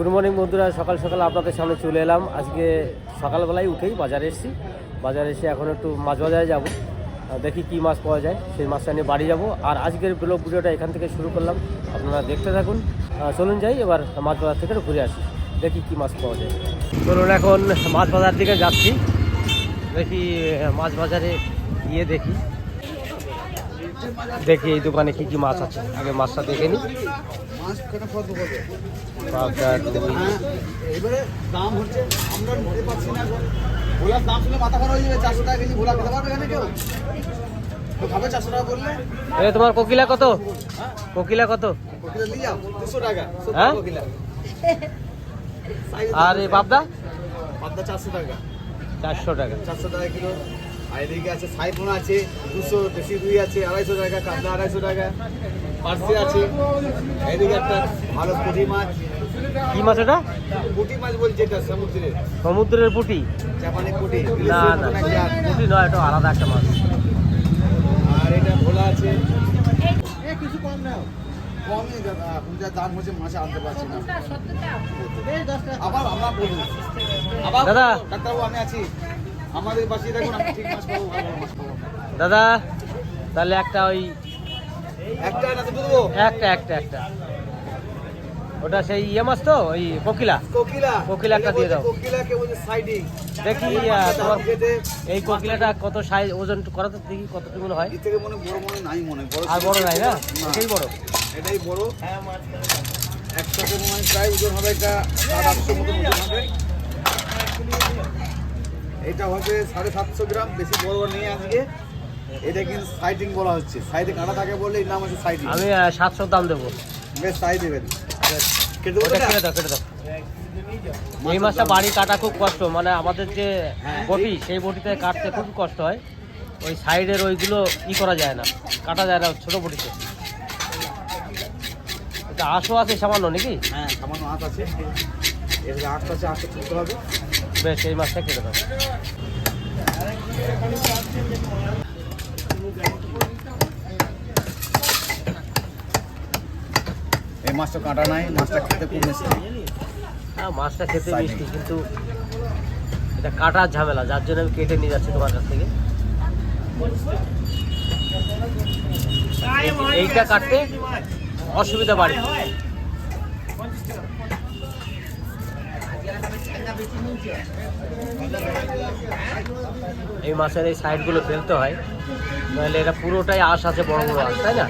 Good morning বন্ধুরা। সকাল সকাল আপনাদের সামনে চলে এলাম। আজকে সকালবেলায় উঠেই বাজারে এসেছি। বাজারে এসে এখন একটু মাছ বাজারে যাব। দেখি কি মাছ পাওয়া যায়। সেই মাছটা নিয়ে বাড়ি যাব। আর আজকের ব্লগ ভিডিওটা এখান থেকে শুরু করলাম। আপনারা দেখতে থাকুন। চলুন যাই, এবার মাছ বাজার থেকে ঘুরে আসি। দেখি কি মাছ পাওয়া যায়। চলুন এখন মাছ বাজার দিকে যাচ্ছি। দেখি মাছ বাজারে গিয়ে দেখি। দেখি এই দোকানে কি কি মাছ আছে। আগে মাছটা দেখে নিই। হ্যাঁ এবারে দাম হচ্ছে আমরা নিতে পারছি না ভোলার দাম শুনে মাথা খারাপ হয়ে যাবে চারশো টাকা কেজি ভোলা খেতে পারবে এখানে কেউ? তো খাবে চারশো টাকা করলে? তোমার কোকিলা কত? কোকিলা কত? কোকিলা নিয়ে যাও দুশো টাকা হ্যাঁ? কোকিলা। আর এই পাবদা? পাবদা চারশো টাকা। চারশো টাকা। চারশো টাকা কিলো। আর এদিকে আছে সাইফোন আছে দুশো দেশি রুই আছে আড়াইশো টাকা কাতলা আড়াইশো টাকা পার্সি আছে। এদিকে একটা ভালো পুঁটি মাছ। কি মাছ ওটা পুঁটি মাছ বলছে এটা সমুদ্রের সমুদ্রের পুঁটি? জাপানি পুঁটি। না না পুঁটি নয় এটা আলাদা একটা মাছ। আর এটা ভোলা আছে। কিছু কম নাও। কমই দাদা এখন যা দাম হচ্ছে মাছে আনতে পারছি না। আবার আমরা আবার দাদা। ডাক্তারবাবু আমি আছি। আমাদের পাশে দেখুন আমি ঠিক মাছ পাবো ভালো মাছ পাবো। দাদা তাহলে একটা ওই একটা না তো দেবো একটা একটা একটা। ওটা সেই ইয়ে মাছ তো ওই কোকিলা। কোকিলা। কোকিলা একটা দিয়ে দাও। কোকিলা কে বলছে সাইডিং দেখি তোমার এই কোকিলাটা কত সাইজ ওজন করা তো দেখি কতটুকু হয়। এর থেকে মনে বড় মনে নাই মনে বড় আর বড় নাই না। এটাই বড়। এটাই বড়। একসাথে মনে হয় প্রায় ওজন হবে এটা সাত আটশো মতো ওজন হবে। এটা হচ্ছে সাড়ে সাতশো গ্রাম বেশি বড় বড় নেই আজকে। এটা কিন্তু সাইডিং বলা হচ্ছে। সাইডে কাটা থাকে বলে এর নাম হচ্ছে সাইডিং আমি সাতশো দাম দেবো। বেশ সাই দেবেন। কেটে দাও কেটে দাও। এই মাছটা বাড়ি কাটা খুব কষ্ট। মানে আমাদের যে হ্যাঁ, বটি সেই বটিতে কাটতে খুব কষ্ট হয়। ওই সাইডের ওইগুলো ই করা যায় না। কাটা যায় না ছোট বটিতে। এটা আশো আছে সামান্য নাকি? হ্যাঁ সামান্য আঁশ আছে। এর আঁশ আছে আঁশটা তুলতে হবে। বেশ এই মাছটা কেটে দাও। এই মাছটা কাটা নাই মাছটা খেতে খুব মিষ্টি। হ্যাঁ মাছটা খেতে মিষ্টি কিন্তু এটা কাটার ঝামেলা যার জন্য আমি কেটে নিয়ে যাচ্ছি তোমার কাছ থেকে। এইটা কাটতে অসুবিধা বাড়ি। এই মাছের এই সাইডগুলো ফেলতে হয়। নাহলে এটা পুরোটাই আঁশ আছে, বড় বড় আঁশ, তাই না?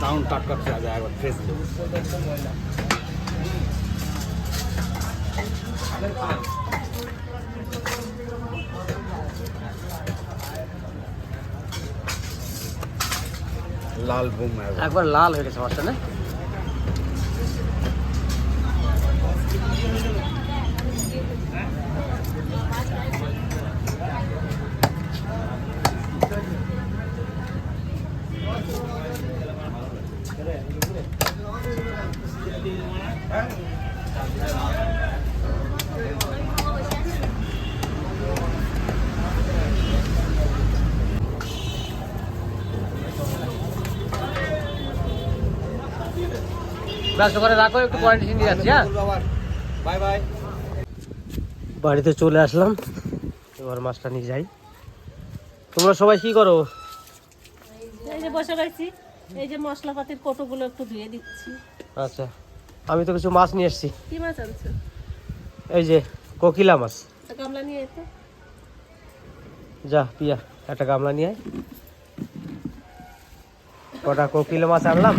দারুণ টাটকা যায় একবার ফ্রেশ লাল বুম। একবার লাল হয়ে গেছে মাছটা না ব্যস্ত করে রাখো একটু কোয়ারেন্টাইন দিয়ে যাচ্ছি হ্যাঁ? Bye bye. বাড়িতে চলে আসলাম এবার মাছটা নিয়ে যাই। তোমরা সবাই কি করো? এই যে বসে রয়েছি এই যে মশলাপাতির কোটোগুলো একটু ধুয়ে দিচ্ছি। আচ্ছা আমি তো কিছু মাছ নিয়ে এসেছি। কি মাছ আনছো? এই যে কোকিলা মাছ। গামলা নিয়ে এতো যা পিয়া একটা গামলা নিয়ে আয়। কটা কোকিলা মাছ আনলাম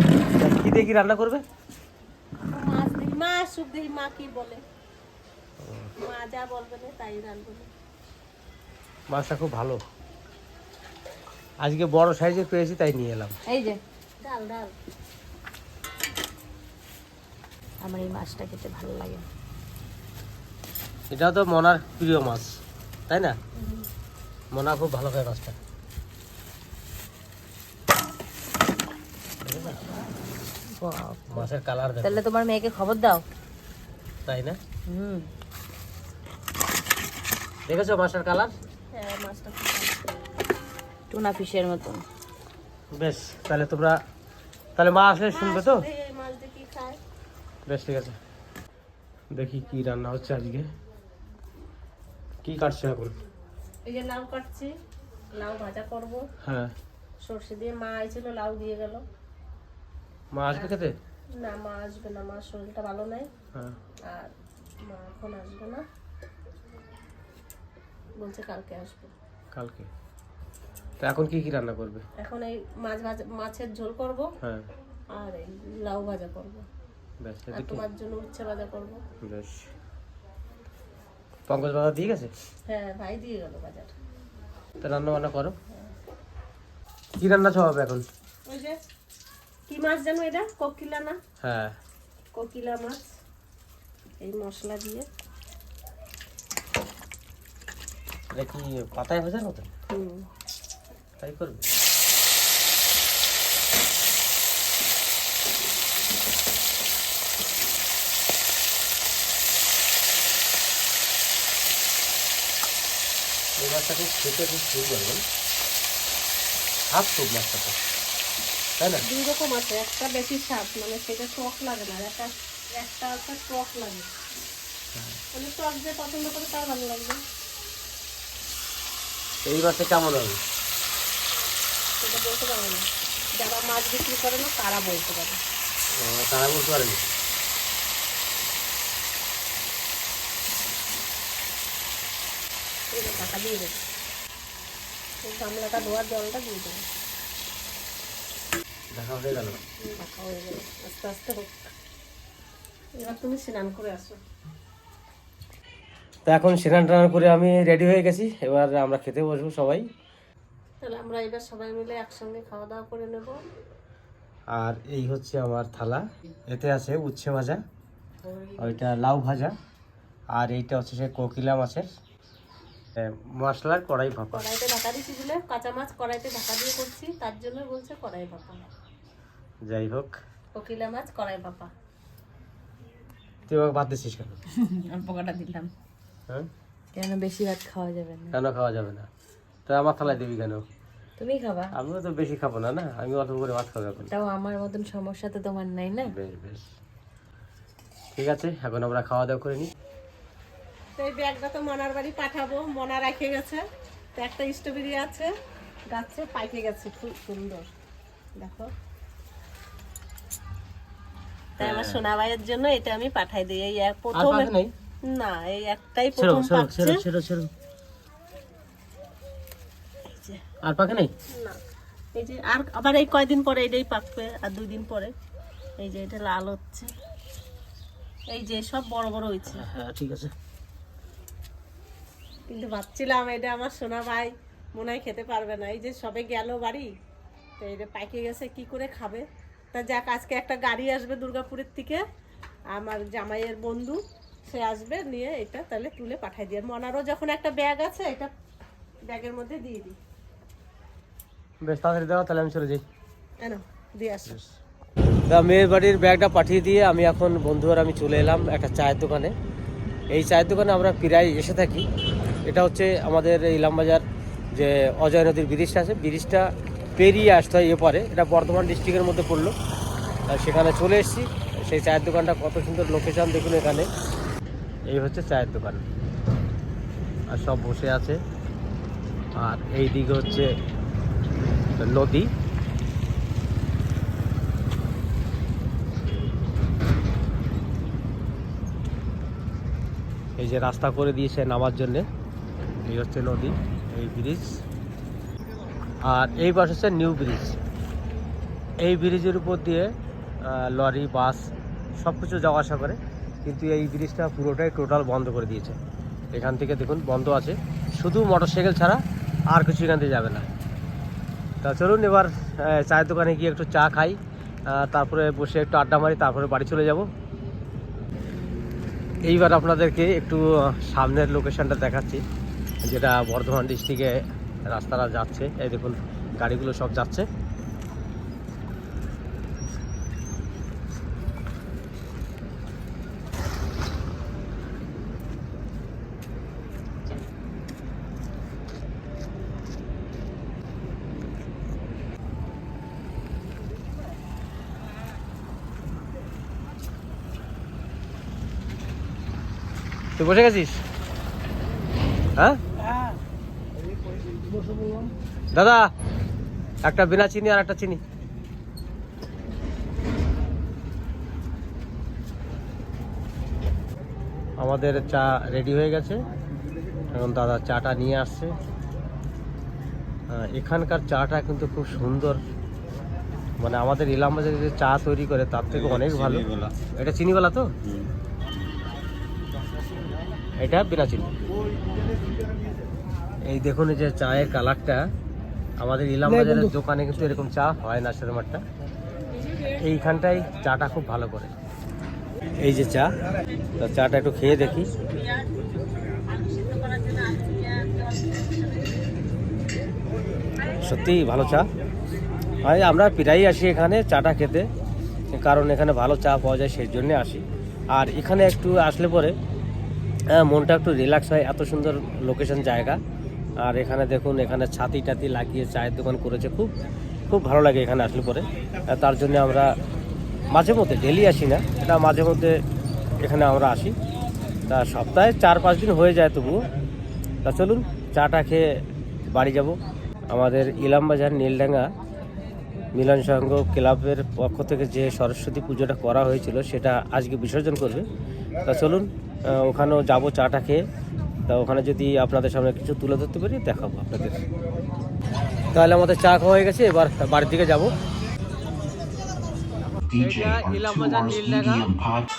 কি দিয়ে কি রান্না করবে? দেখি মা সুখ দেখি মা কি বলে? মা যা বলবে না তাই রান্না মাছটা খুব ভালো। আজকে বড় সাইজের পেয়েছি তাই নিয়ে এলাম। এই যে। ডাল ডাল। আমার এই মাছটা খেতে ভালো লাগে। এটাও তো মনার প্রিয় মাছ তাই না? মনা খুব ভালো খায় মাছটা। মাছের কালার দেখো। তাহলে তোমার মেয়েকে খবর দাও। তাই না? হুম। দেখেছ মাছের কালার হ্যাঁ মাছটা টুনা ফিশের মতন। বেশ তাহলে তোমরা তাহলে মা আসলে শুনবে তো? বেশ ঠিক আছে। দেখি কি রান্না হচ্ছে আজকে। কি কাটছো এখন? এই যে লাউ কাটছি লাউ ভাজা করব। হ্যাঁ। সর্ষে দিয়ে মা আইছিল লাউ দিয়ে গেল। মা আসবে খেতে? না মা আসবে না মার শরীরটা ভালো নাই। হ্যাঁ। আর মা এখন আসবে না। বলছে কালকে আসবে। কালকে? তো এখন কি কি রান্না করবে? এখন এই মাছ ভাজা মাছের ঝোল করব। হ্যাঁ। আর এই লাউ ভাজা করব। বেশ আর তোমার জন্য উচ্ছে ভাজা করব। বেশ পঙ্কজ বাবা দিয়ে গেছে? হ্যাঁ ভাই দিয়ে গেল বাজার। তো রান্না বান্না করো। কি রান্না হবে এখন? ওই যে কি মাছ জানো এটা? কোকিলা না? হ্যাঁ। কোকিলা মাছ। এই মশলা দিয়ে। এটা কি পাতায় ভাজার মতো? হুম। তাই করবে? এই মাছটা খুব খেতে খুব সুন্দর হাফ খুব মাছটা। তাই না? দুই রকম আছে একটা বেশি স্বাদ মানে সেটা টক লাগে না একটা একটা আছে টক লাগে। মানে টক যে পছন্দ করে তার ভালো লাগবে। এই মাছটা কেমন হবে? সেটা বলতে পারব না। যারা মাছ বিক্রি করে না তারা বলতে পারে তারা বলতে পারেনি? এই যে টাকা দিয়ে দেবে। গামলাটা ধোয়ার জলটা দিয়ে দেবে। দেখা হয়ে গেল। হয়ে আস্তে আস্তে হোক এবার তুমি স্নান করে আসো। তো এখন স্নান টান করে আমি রেডি হয়ে গেছি এবার আমরা খেতে বসবো সবাই। তাহলে আমরা এবার সবাই মিলে একসঙ্গে খাওয়া দাওয়া করে নেব। আর এই হচ্ছে আমার থালা এতে আছে উচ্ছে ভাজা ওইটা লাউ ভাজা আর এইটা হচ্ছে সে কোকিলা মাছের মশলার কড়াই ভাপা। কড়াইতে ঢাকা দিচ্ছি দিলে কাঁচা মাছ কড়াইতে ঢাকা দিয়ে করছি তার জন্য বলছে কড়াই পাপা যাই হোক। কোকিলা মাছ কড়াই পাপা তুই আমাকে বাদ দিচ্ছিস কেন? অল্প কটা দিলাম। হ্যাঁ? কেন বেশি ভাত খাওয়া যাবে না? কেন খাওয়া যাবে না? তো আমার থালায় দিবি কেন? তুমি খাবা? আমিও তো বেশি খাব না না? আমি অল্প করে ভাত খাব এখন। তাও আমার মতন সমস্যা তো তোমার নাই না? বেশ বেশ। ঠিক আছে এখন আমরা খাওয়া দাওয়া করে নিই। তো এই ব্যাগটা তো মনার বাড়ি পাঠাবো। মনা রেখে গেছে। তো একটা স্ট্রবেরি আছে গাছে পাইকে গেছে খুব সুন্দর। দেখো। তাই আমার সোনা ভাইয়ের জন্য এটা আমি পাঠাই দিই। এই এক প্রথম না এই একটাই প্রথম পাচ্ছে। ছেড়ো ছেড়ো আর পাকে নেই? না এই যে আর আবার এই কয়দিন পরে এটাই পাকবে আর দুই দিন পরে। এই যে এটা লাল হচ্ছে। এই যে সব বড় বড় হয়েছে। হ্যাঁ ঠিক আছে। কিন্তু ভাবছিলাম এটা আমার সোনা ভাই মনে হয় খেতে পারবে না। এই যে সবে গেল বাড়ি তো এটা পাইকে গেছে কি করে খাবে? তা যাক আজকে একটা গাড়ি আসবে দুর্গাপুরের থেকে আমার জামাইয়ের বন্ধু সে আসবে নিয়ে এটা তাহলে তুলে পাঠাই দিয়ে। মনারও যখন একটা ব্যাগ আছে এটা ব্যাগের মধ্যে দিয়ে দিই। বেশ তাড়াতাড়ি দাও তাহলে আমি চলে যাই। কেন? দিয়ে আসো। তা মেয়ের বাড়ির ব্যাগটা পাঠিয়ে দিয়ে আমি এখন বন্ধু আর আমি চলে এলাম একটা চায়ের দোকানে। এই চায়ের দোকানে আমরা প্রায় এসে থাকি। এটা হচ্ছে আমাদের এই ইলামবাজার যে অজয় নদীর ব্রিজটা আছে। ব্রিজটা পেরিয়ে আসতে হয় এপারে। এটা বর্ধমান ডিস্ট্রিক্টের মধ্যে পড়ল। সেখানে চলে এসেছি। সেই চায়ের দোকানটা কত সুন্দর লোকেশান দেখুন এখানে। এই হচ্ছে চায়ের দোকান। আর সব বসে আছে। আর এই দিকে হচ্ছে নদী। এই যে রাস্তা করে দিয়েছে নামার জন্যে। এই হচ্ছে নদী, এই ব্রিজ আর এই পাশ হচ্ছে নিউ ব্রিজ এই ব্রিজের উপর দিয়ে লরি বাস সব কিছু যাওয়া আসা করে। কিন্তু এই ব্রিজটা পুরোটাই টোটাল বন্ধ করে দিয়েছে। এখান থেকে দেখুন, বন্ধ আছে। শুধু মোটরসাইকেল ছাড়া আর কিছু এখান থেকে যাবে না। তা চলুন এবার চায়ের দোকানে গিয়ে একটু চা খাই তারপরে বসে একটু আড্ডা মারি, তারপরে বাড়ি চলে যাব। এইবার আপনাদেরকে একটু সামনের লোকেশানটা দেখাচ্ছি, যেটা বর্ধমান ডিস্ট্রিক্টে রাস্তারা যাচ্ছে। এই দেখুন গাড়িগুলো সব যাচ্ছে। তুই বসে গেছিস? হ্যাঁ? দাদা একটা বিনা চিনি আর একটা চিনি। আমাদের চা রেডি হয়ে গেছে। এখন দাদা চাটা নিয়ে আসছে। এখানকার চাটা কিন্তু খুব সুন্দর। মানে আমাদের ইলাম বাজারে যে চা তৈরি করে তার থেকে অনেক ভালো। এটা চিনিওয়ালা তো? এটা বিনা চিনি। এই দেখুন এই যে চায়ের কালারটা। আমাদের ইলাম বাজারের দোকানে কিন্তু এরকম চা হয় না সেরকমটা এইখানটাই চাটা খুব ভালো করে। এই যে চা তা চাটা একটু খেয়ে দেখি। সত্যি ভালো চা। হয় আমরা প্রায়ই আসি এখানে চাটা খেতে কারণ এখানে ভালো চা পাওয়া যায় সেই জন্যে আসি। আর এখানে একটু আসলে পরে মনটা একটু রিল্যাক্স হয় এত সুন্দর লোকেশন জায়গা। আর এখানে দেখুন, এখানে ছাতি টাতি লাগিয়ে চায়ের দোকান করেছে। খুব খুব ভালো লাগে এখানে আসলে পরে। তার জন্য আমরা মাঝে মধ্যে ডেলি আসি না, এটা মাঝে মধ্যে এখানে আমরা আসি। তা সপ্তাহে চার পাঁচ দিন হয়ে যায় তবুও। তা চলুন, চাটা খেয়ে বাড়ি যাব। আমাদের ইলামবাজার নীলডাঙ্গা মিলন সংঘ ক্লাবের পক্ষ থেকে যে সরস্বতী পুজোটা করা হয়েছিল, সেটা আজকে বিসর্জন করবে। তা চলুন ওখানেও যাব চাটা খেয়ে। তা ওখানে যদি আপনাদের সামনে কিছু তুলে ধরতে পারি দেখাবো আপনাদের। তাহলে আমাদের চা খাওয়া হয়ে গেছে এবার বাড়ির দিকে যাব.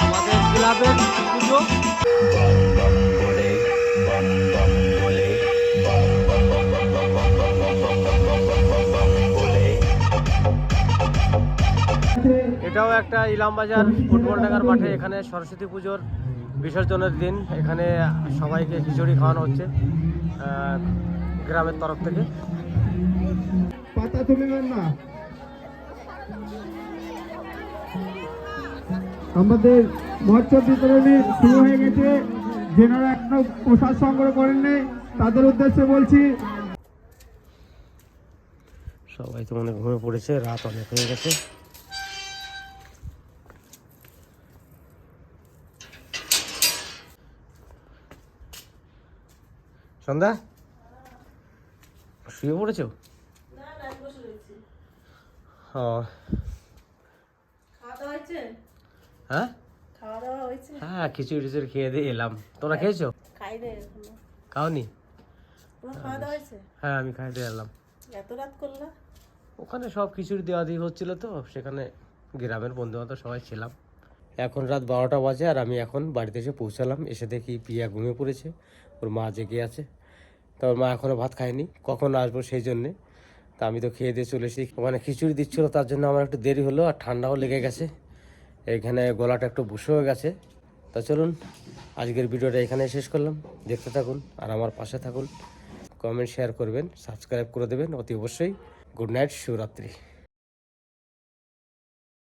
আমাদের ক্লাবের পুজো। এটাও একটা ইলামবাজার ফুটবল ডাঙ্গার মাঠে এখানে সরস্বতী পুজোর বিসর্জনের দিন এখানে সবাইকে খিচুড়ি খাওয়ানো হচ্ছে গ্রামের তরফ থেকে। পাতা তুলবেন না। আমাদের মৎস্য বিতরণী শুরু হয়ে গেছে। যেনারা এখনও প্রসাদ সংগ্রহ করেননি তাদের উদ্দেশ্যে বলছি সবাই তো মনে ঘুমিয়ে পড়েছে রাত অনেক হয়ে গেছে। সন্ধ্যা? শুয়ে পড়েছো? হ্যাঁ? হ্যাঁ খিচুড়ি টিচুড়ি খেয়ে দিয়ে এলাম। তোমরা খেয়েছো? রে এখনও খাওনি? হ্যাঁ আমি খাই দিয়ে এলাম। এত রাত করলা? ওখানে সব খিচুড়ি দেওয়া দিয়ে হচ্ছিল তো সেখানে গ্রামের বন্ধু বান্ধব সবাই ছিলাম এখন রাত বারোটা বাজে আর আমি এখন বাড়িতে এসে পৌঁছালাম। এসে দেখি পিয়া ঘুমিয়ে পড়েছে। ওর মা জেগে আছে। তা ওর মা এখনও ভাত খায়নি। কখন আসব সেই জন্যে। তা আমি তো খেয়ে দিয়ে চলে এসেছি। ওখানে খিচুড়ি দিচ্ছিল, তার জন্য আমার একটু দেরি হলো আর ঠান্ডাও লেগে গেছে। এখানে গলাটা একটু বুসে হয়ে গেছে। তা চলুন, আজকের ভিডিওটা এখানে শেষ করলাম। দেখতে থাকুন আর আমার পাশে থাকুন। কমেন্ট, শেয়ার করবেন, সাবস্ক্রাইব করে দেবেন অতি অবশ্যই। Good night Shivratri